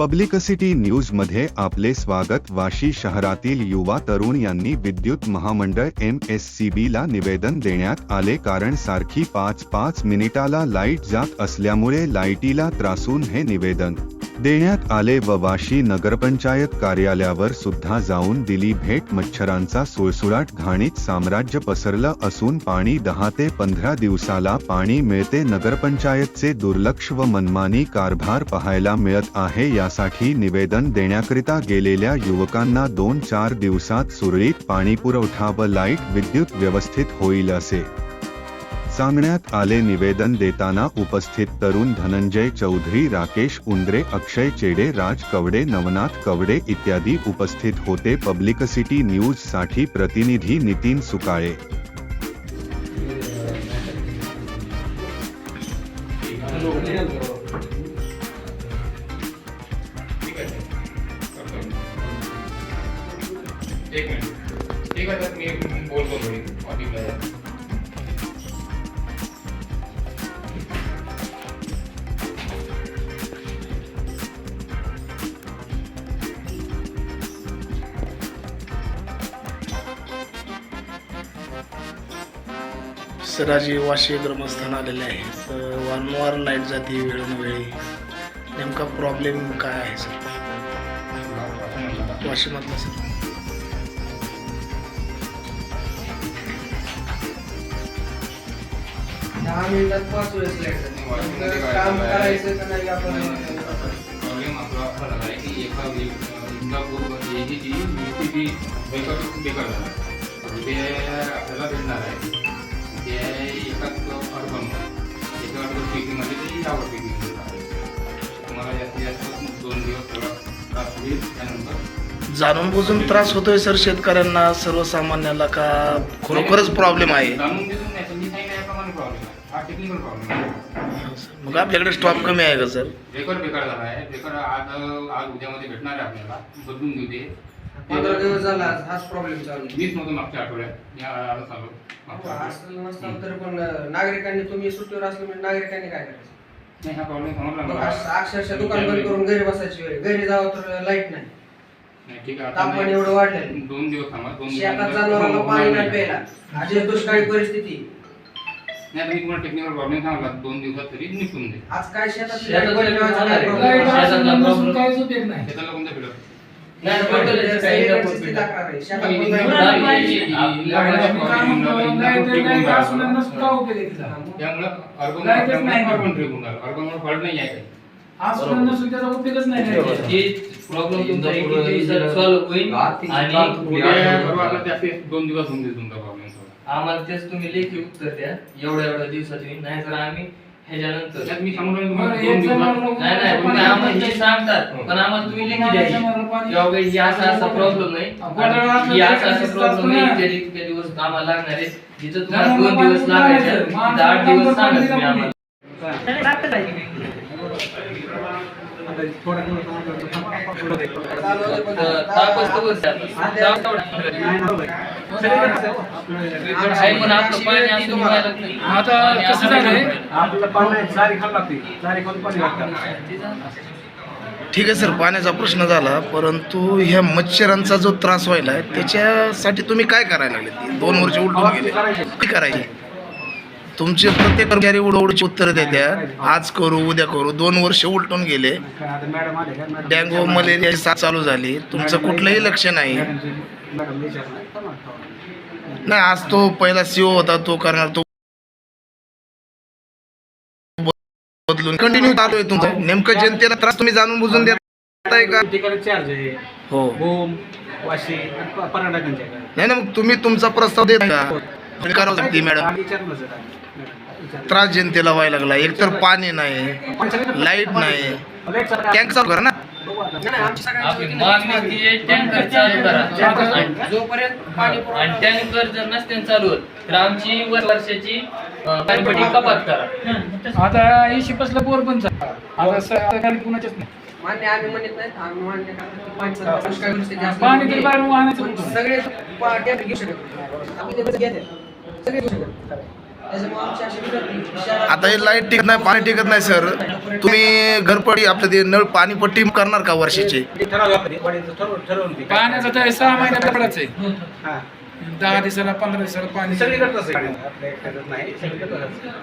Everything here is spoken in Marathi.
पब्लिकसिटी न्यूजमध्ये आपले स्वागत. वाशी शहरातील युवा तरुण यांनी विद्युत महामंडळ एम एस सी बी ला निवेदन देण्यात आले कारण सारखी पाच पाच मिनिटाला लाइट जात असल्यामुळे लाईटीला त्रासून हे निवेदन देण्यात आले व वाशी नगरपंचायत कार्यालयावर सुद्धा जाऊन दिली भेट. मच्छरांचा सुळसुळाट घाणीत साम्राज्य पसरलं असून पाणी दहा ते पंधरा दिवसाला पाणी मिळते. नगरपंचायतचे दुर्लक्ष व मनमानी कारभार पाहायला मिळत आहे. यासाठी निवेदन देण्याकरिता गेलेल्या युवकांना दोन चार दिवसात सुरळीत पाणीपुरवठा व लाइट विद्युत व्यवस्थित होईल असे सांगण्यात आले निवेदन देताना उपस्थित तरुण धनंजय चौधरी, राकेश उंद्रे, अक्षय चेडे, राज कवडे, नवनाथ कवडे इत्यादी उपस्थित होते. पब्लिकसिटी न्यूज़ साठी प्रतिनिधी नितीन सुकाळे. एक मिनिट. ठीक आहे सर मी सराजी वाशी ग्रामस्थान आलेले आहे. तर वारंवार लाइट जाते वेळोवेळी. नेमका प्रॉब्लेम काय आहे सर वाशीमधला सर दहा मिनिटात पाच वेळेस लाइट जाते. वाशिममध्ये काय काम झालंय? करायचं का नाही आपण प्रॉब्लेम आपला असा झाला आहे की एका वे- इंदापूर एजीची ती बेकार खूप बेकार झाला. ते आपल्याला भेटणार आहे. ते एकाच अर्बन एका अर्बन पीकीमध्ये ते यावर पीकिंग तुम्हाला जास्तीत जास्त दोन दिवस थोडा त्रास होईल त्यानंतर जाणून बुजून त्रास होतोय सर शेतकऱ्यांना सर्वसामान्याला का खरोखरच प्रॉब्लेम आहे? जाणून घेऊन नाही तर मी सांगितल्याप्रमाणे प्रॉब्लेम आहे हा टेक्निकल प्रॉब्लेम आहे मग आपल्याकडे स्टॉक कमी आहे का सर? बेकार बेकार झाला आहे. बेकार आज आज उद्यामध्ये भेटणार आहे आपल्याला. बदलून घेऊ दे. पंधरा दिवस झाला हाच प्रॉब्लेम चालू आहे. मीच नव्हतं मागच्या आठवड्यात. मी आजच आलो मागच्या आठवड्यात. असलं नसलं तरी पण नागरिकांनी तुम्ही सुट्टीवर असलं म्हणजे नागरिकांनी काय करायचं? नाही हा प्रॉब्लेम समजला मग मला अश- अक्षरशः दुकान बंद करून घरी बसायची वेळ घरी जावं तर लाइट नाही. नाही ठीक आहे आता तापमान नाही. एवढं वाढलेलं आहे. दोन दिवस थांबा दोन शेतात दिवसानंतर जनावरांना होणार पाणी नाही. नाही प्यायला. अशी दुष्काळी परिस्थिती. नाही तर मी तुम्हाला टेक्निकल प्रॉब्लेम सांगला दोन दिवसात तरी निघून दे आज काय शेतात शेतात नाही. शेतात नाही. हे प्रॉब्लेम तुमचा एक सॉल्व्ह होईल आणि दोन दिवस होऊन जाईल तुमचा प्रॉब्लेम आम्हाला तेच तुम्ही लेखी उत्तर द्या एवढ्या एवढ्या दिवसात होईल नाहीतर आम्ही ह्याच्यानंतर. त्यात मी तुम्हाला बरं, दोन दिवसात नाही नाही तुम्ही आम्हाला हे सांगतात. पण आम्हाला तुम्ही लेखी द्यायची. किंवा ही असा असा प्रॉब्लेम आहे आणि ही असा असा प्रॉब्लेम आहे इतक्या इतक्या दिवस आम्हाला लागणार आहे जिथं तुम्हाला दोन दिवस लागायचे तिथं आठ दिवस सांगा तुम्ही आम्हाला. आता कसं झालंय? पाणी लागते खाऊन पाणी ठीक आहे सर पाण्याचा प्रश्न झाला परंतु ह्या मच्छरांचा जो त्रास व्हायला आहे त्याच्यासाठी तुम्ही काय करायला लागले? दोन वर्ष उलटून गेले. काय करायचे. तुमचे प्रत्येक कर्मचारी उडवडची उत्तर देतात आज करू उद्या करू. दोन वर्ष उलटून गेले. डेंगू मलेरिया साथ चालू झाली. तुमचं कुठलंही लक्ष नाही. नाही आज तो पहिला सीओ होता तो करणार तो बदलून. कंटिन्यू चालू आहे तुमचं. नेमकं जनतेला त्रास तुम्ही जाणून बुजून देताय का? हो. पर्यटकांच्या नाही ना मग तुम्ही तुमचा प्रस्ताव देत तुम्ही करावं लागते मॅडम. त्रास जनतेला व्हायला लागला एकतर पाणी नाही लाइट नाही टँक चालू करा ना टँकर चालू करा आणि- जोपर्यंत पाणी आणि पुरवठा टँकर जर नसते चालू होत, तर आमची वर वर्षाची अं, पाणीपट्टी कपात करा आता ऐंशी पसला बोर पण झाला. आता स- आता खाली कुणाच्याच नाही मान्य आम्ही म्हणत नाही आम्ही मान्य करतो की पाणी सध्या दुष्काळी परिस्थिती असल्यामुळे पाणी तरी बाहेरून वाहण्याचं पण होतं. सगळे पा- टॅप घेऊ शकत नाही. आम्ही ते बस घेते. आता हे लाइट टिकत नाही पाणी टिकत नाही सर तुम्ही घरपडी आपलं ते नळ पाणीपट्टी करणार का वर्षाची. पाण्याचं तर सहा महिन्यात आहे हा. दहा दिवसाला पंधरा दिवसाला पाणी सगळीकडे. आपल्या नाही सगळीकडे तसंच आहे.